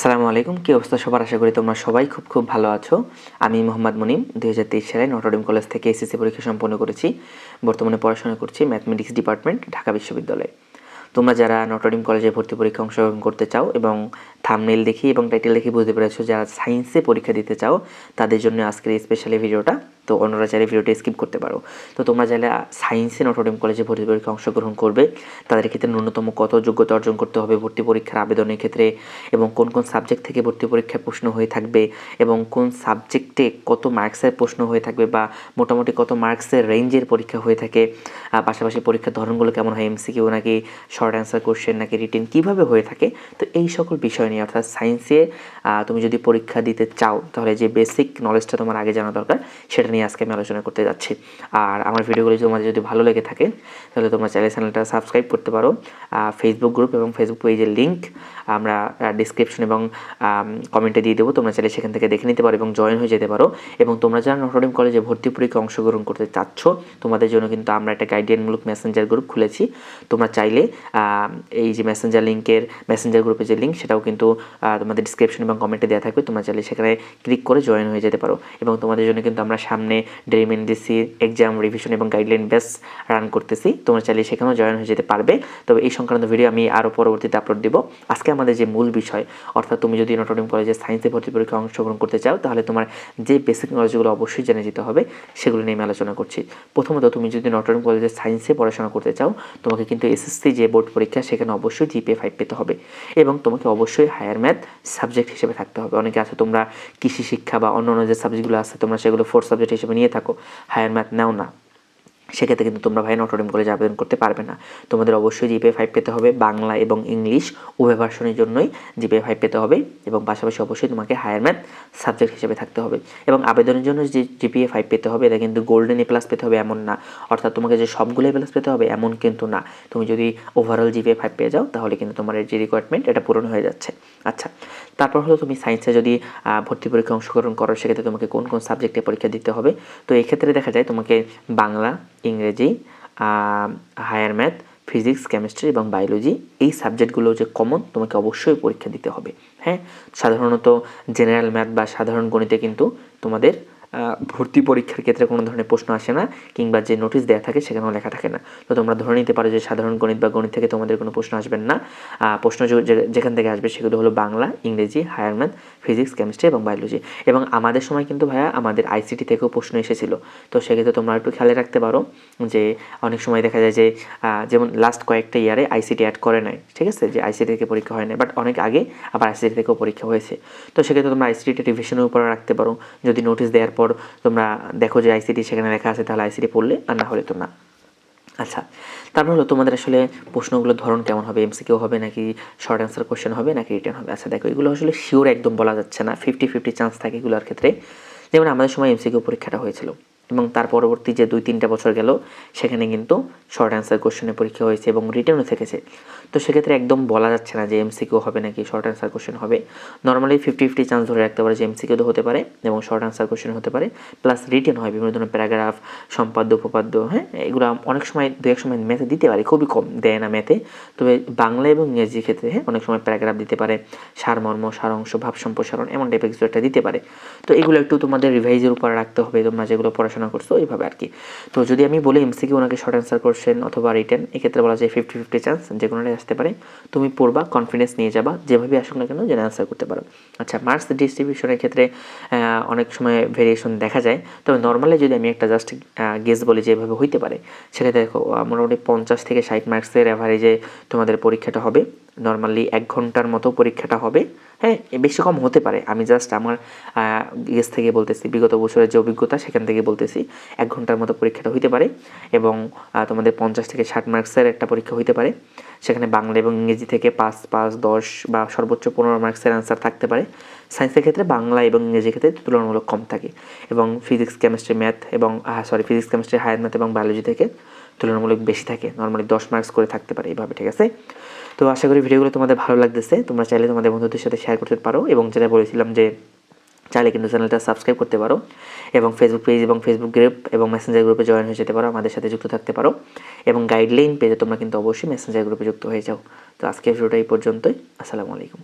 আসসালামু আলাইকুম। কী অবস্থা সবার? আশা করি তোমরা সবাই খুব খুব ভালো আছো। আমি মোহাম্মদ মুনিম, দুই হাজার তেইশ সালে নটরডেম কলেজ থেকে এসএসসি পরীক্ষা সম্পন্ন করেছি। বর্তমানে পড়াশোনা করছি ম্যাথমেটিক্স ডিপার্টমেন্ট ঢাকা বিশ্ববিদ্যালয়ে। তোমরা যারা নটরডেম কলেজে ভর্তি পরীক্ষা অংশগ্রহণ করতে চাও এবং থামনেল দেখি এবং টাইটেল দেখে বুঝতে পেরেছ, যারা সায়েন্সে পরীক্ষা দিতে চাও, তাদের জন্য আজকের এই স্পেশালি ভিডিওটা তো অন্যরা চাইলে ভিডিওটা স্কিপ করতে পারো। তো তোমরা চাইলে সায়েন্সে নটরডেম কলেজে ভর্তি পরীক্ষা অংশগ্রহণ করবে। তাদের ক্ষেত্রে ন্যূনতম কত যোগ্যতা অর্জন করতে হবে ভর্তি পরীক্ষার আবেদনের ক্ষেত্রে এবং কোন কোন সাবজেক্ট থেকে ভর্তি পরীক্ষায় প্রশ্ন হয়ে থাকবে এবং কোন সাবজেক্টে কত মার্কসের প্রশ্ন হয়ে থাকবে বা মোটামুটি কত মার্কসের রেঞ্জের পরীক্ষা হয়ে থাকে। পাশাপাশি পরীক্ষার ধরনগুলো কেমন হয় এমসিকিউ নাকি শর্ট অ্যান্সার কোশ্চেন নাকি রিটেন কীভাবে হয়ে থাকে? তো এই সকল বিষয় নিয়ে অর্থাৎ সায়েন্সে তুমি যদি পরীক্ষা দিতে চাও, তাহলে যে বেসিক নলেজটা তোমার আগে জানা দরকার, সেটা নিয়ে আজকে আমি আলোচনা করতে যাচ্ছি। আর আমার ভিডিওগুলি তোমাদের যদি ভালো লেগে থাকে, তাহলে তোমরা চাইলে চ্যানেলটা সাবস্ক্রাইব করতে পারো। ফেসবুক গ্রুপ এবং ফেসবুক পেজের লিঙ্ক আমরা ডিসক্রিপশন এবং কমেন্টে দিয়ে দেবো। তোমরা চাইলে সেখান থেকে দেখে নিতে পারো এবং জয়েন হয়ে যেতে পারো। এবং তোমরা যারা নটরডেম কলেজে ভর্তি পরীক্ষা অংশগ্রহণ করতে চাচ্ছ, তোমাদের জন্য কিন্তু আমরা একটা গাইডিয়ানমূলক মেসেঞ্জার গ্রুপ খুলেছি। তোমরা চাইলে এই যে মেসেঞ্জার লিঙ্কের মেসেঞ্জার গ্রুপের যে লিঙ্ক সেটাও কিন্তু তোমাদের ডিসক্রিপশন এবং কমেন্টে দেওয়া থাকবে। তোমরা চাইলে সেখানে ক্লিক করে জয়েন হয়ে যেতে পারো। এবং তোমাদের জন্য কিন্তু আমরা সামনে ডেরিমেন ডিসি এক্সাম রিভিশন এবং গাইডলাইন বেস রান করতেছি। তোমরা চাইলে সেখানেও জয়েন হয়ে যেতে পারবে। তবে এই সংক্রান্ত ভিডিও আমি আরও পরবর্তীতে আপলোড দিব। আজকে আমাদের যে মূল বিষয়, অর্থাৎ তুমি যদি নটরডেম কলেজে সায়েন্সে ভর্তি পরীক্ষা অংশগ্রহণ করতে চাও, তাহলে তোমার যে বেসিক নলেজগুলো অবশ্যই জেনে যেতে হবে, সেগুলো নিয়ে আমি আলোচনা করছি। প্রথমত, তুমি যদি নটরডেম কলেজে সায়েন্সে পড়াশোনা করতে চাও, তোমাকে কিন্তু এসএসসি যে বোর্ড পরীক্ষা, সেখানে অবশ্যই জিপিএ ফাইভ পেতে হবে এবং তোমাকে অবশ্যই হায়ার ম্যাথ সাবজেক্ট হিসেবে থাকতে হবে। অনেকে আছে তোমরা কৃষি শিক্ষা বা অন্য অন্য যে সাবজেক্টগুলো আছে, তোমরা সেগুলো ফোর্থ সাবজেক্ট হিসেবে নিয়ে থাকো। হায়ার ম্যাথ নাও না। সেক্ষেত্রে কিন্তু তোমরা ভাই নটরডেম কলেজে আবেদন করতে পারবে না। তোমাদের অবশ্যই জিপে ফাইভ পেতে হবে বাংলা এবং ইংলিশ উভয় ভার্সনের জন্যই জিপে ফাইভ পেতে হবে এবং পাশাপাশি অবশ্যই তোমাকে হায়ার ম্যাথ সাবজেক্ট হিসেবে থাকতে হবে। এবং আবেদনের জন্য যে জিপিএ ফাইভ পেতে হবে, এটা কিন্তু গোল্ডেন এ প্লাস পেতে হবে এমন না। অর্থাৎ তোমাকে যে সবগুলো এ প্লাস পেতে হবে, এমন কিন্তু না। তুমি যদি ওভারঅল জিপিএ ফাইভ পেয়ে যাও, তাহলে কিন্তু তোমার যে রিকোয়ারমেন্ট এটা পূরণ হয়ে যাচ্ছে। আচ্ছা তারপর হলো তুমি সায়েন্সে যদি ভর্তি পরীক্ষা অংশগ্রহণ করো, সেক্ষেত্রে তোমাকে কোন কোন সাবজেক্টে পরীক্ষা দিতে হবে? তো এই ক্ষেত্রে দেখা যায় তোমাকে বাংলা, ইংরেজি হায়ার ম্যাথ ফিজিক্স কেমিস্ট্রি এবং বায়োলজি এই সাবজেক্টগুলো যে কমন তোমাকে অবশ্যই পরীক্ষা দিতে হবে। হ্যাঁ? সাধারণত জেনারেল ম্যাথ বা সাধারণ গণিতে কিন্তু তোমাদের ভর্তি পরীক্ষার ক্ষেত্রে কোনো ধরনের প্রশ্ন আসে না, কিংবা যে নোটিশ দেওয়া থাকে সেখানেও লেখা থাকে না। তো তোমরা ধরে নিতে পারো যে সাধারণ গণিত বা গণিত থেকে তোমাদের কোনো প্রশ্ন আসবেন না। প্রশ্ন যেখান থেকে আসবে সেগুলো হলো বাংলা, ইংরেজি হায়ার ম্যাথ ফিজিক্স কেমিস্ট্রি এবং বায়োলজি এবং আমাদের সময় কিন্তু ভাইয়া আমাদের আইসিটি থেকেও প্রশ্ন এসেছিল। তো সেক্ষেত্রে তোমরা একটু খেয়াল রাখতে পারো যে অনেক সময় দেখা যায় যে যেমন লাস্ট কয়েকটা ইয়ারে আইসিটি অ্যাড করে নাই, ঠিক আছে? যে আইসিটি থেকে পরীক্ষা হয় না বাট অনেক আগে আবার আইসিটি থেকেও পরীক্ষা হয়েছে। তো সেক্ষেত্রে তোমরা আইসিটি রিভিশনের উপরে রাখতে পারো। যদি নোটিশ দেওয়ার পর তোমরা দেখো যে আইসিটি সেখানে লেখা আছে, তাহলে আইসিটি পড়লে আর না হলে তো না। আচ্ছা তারপর হলো তোমাদের আসলে প্রশ্নগুলোর ধরন কেমন হবে? এমসিকিউ হবে নাকি শর্ট অ্যান্সার কোশ্চেন হবে নাকি রিটার্ন হবে? আচ্ছা দেখো, এগুলো আসলে শিওর একদম বলা যাচ্ছে না। ফিফটি ফিফটি চান্স থাকে এগুলোর ক্ষেত্রে। যেমন আমাদের সময় এমসিকিউ পরীক্ষাটা হয়েছিল। এবং তার পরবর্তী যে দুই, তিনটা বছর গেল, সেখানে কিন্তু শর্ট অ্যান্সার কোশ্চেনের পরীক্ষা হয়েছে এবং রিটার্নও থেকেছে। তো সেক্ষেত্রে একদম বলা যাচ্ছে না যে এমসিকিউ হবে নাকি শর্ট অ্যান্সার কোশ্চেন হবে। নর্মালি ফিফটি ফিফটি চান্স ধরে রাখতে পারে যে এমসিকিউ তো হতে পারে এবং শর্ট অ্যান্সার কোশ্চেন হতে পারে প্লাস রিটার্ন হয় বিভিন্ন ধরনের প্যারাগ্রাফ সম্পাদ্য, উপপাদ্য হ্যাঁ এগুলো অনেক সময় দু এক সময় ম্যাথে দিতে পারে, খুবই কম দেয় না ম্যাথে তবে বাংলা এবং ইংরেজির ক্ষেত্রে হ্যাঁ অনেক সময় প্যারাগ্রাফ দিতে পারে সারমর্ম সারাংশ ভাব সম্প্রসারণ, এমন টাইপের কিছু একটা দিতে পারে। তো এগুলো একটু তোমাদের রিভাইজের উপর রাখতে হবে, তোমরা যেগুলো পড়াশোনা করছ, এইভাবে আর কি। তো যদি আমি বলি এমসিকিউ ওনাকে শর্ট অ্যান্সার কোশ্চেন অথবা রিটেন এক্ষেত্রে বলা যায় ফিফটি ফিফটি চান্স যে কোনোটাই আসতে পারে। তুমি পড়বা কনফিডেন্স নিয়ে যাবা যেভাবে আসুক না কেন যেন অ্যান্সার করতে পারো। আচ্ছা মার্কস ডিস্ট্রিবিউশনের ক্ষেত্রে অনেক সময় ভেরিয়েশন দেখা যায়। তবে নর্মালি যদি আমি একটা জাস্ট গেস বলি যে এভাবে হইতে পারে সেটা দেখো মোটামুটি পঞ্চাশ থেকে ষাট মার্কসের অ্যাভারেজে তোমাদের পরীক্ষাটা হবে। নর্মালি এক ঘণ্টার মতো পরীক্ষাটা হবে। হ্যাঁ বেশি কম হতে পারে। আমি জাস্ট আমার গেস থেকে বলতেছি, বিগত বছরের যে অভিজ্ঞতা সেখান থেকে বলতেছি, এক ঘণ্টার মতো পরীক্ষাটা হইতে পারে এবং তোমাদের পঞ্চাশ থেকে ষাট মার্কসের একটা পরীক্ষা হইতে পারে। সেখানে বাংলা এবং ইংরেজি থেকে পাঁচ পাঁচ, দশ বা সর্বোচ্চ পনেরো মার্কসের অ্যান্সার থাকতে পারে। সায়েন্সের ক্ষেত্রে বাংলা এবং ইংরেজির ক্ষেত্রে তুলনামূলক কম থাকে এবং ফিজিক্স কেমিস্ট্রি ম্যাথ এবং sorry physics chemistry higher math এবং বায়োলজি থেকে। তুলনামূলক বেশি থাকে নর্মালি দশ মার্কস করে থাকতে পারে এইভাবে, ঠিক আছে? তো আশা করি ভিডিওগুলো তোমাদের ভালো লাগতেছে, তোমরা চাইলে তোমাদের বন্ধুদের সাথে শেয়ার করতে পারো এবং যেটা বলেছিলাম যে চাইলে কিন্তু চ্যানেলটা সাবস্ক্রাইব করতে পারো এবং ফেসবুক পেজ এবং ফেসবুক গ্রুপ এবং মেসেঞ্জার গ্রুপে জয়েন হয়ে যেতে পারো, আমাদের সাথে যুক্ত থাকতে পারো এবং গাইডলাইন পেজে তোমরা কিন্তু অবশ্যই মেসেঞ্জার গ্রুপে যুক্ত হয়ে যাও। তো আজকের ভিডিওটা এই পর্যন্তই, আসসালামু আলাইকুম।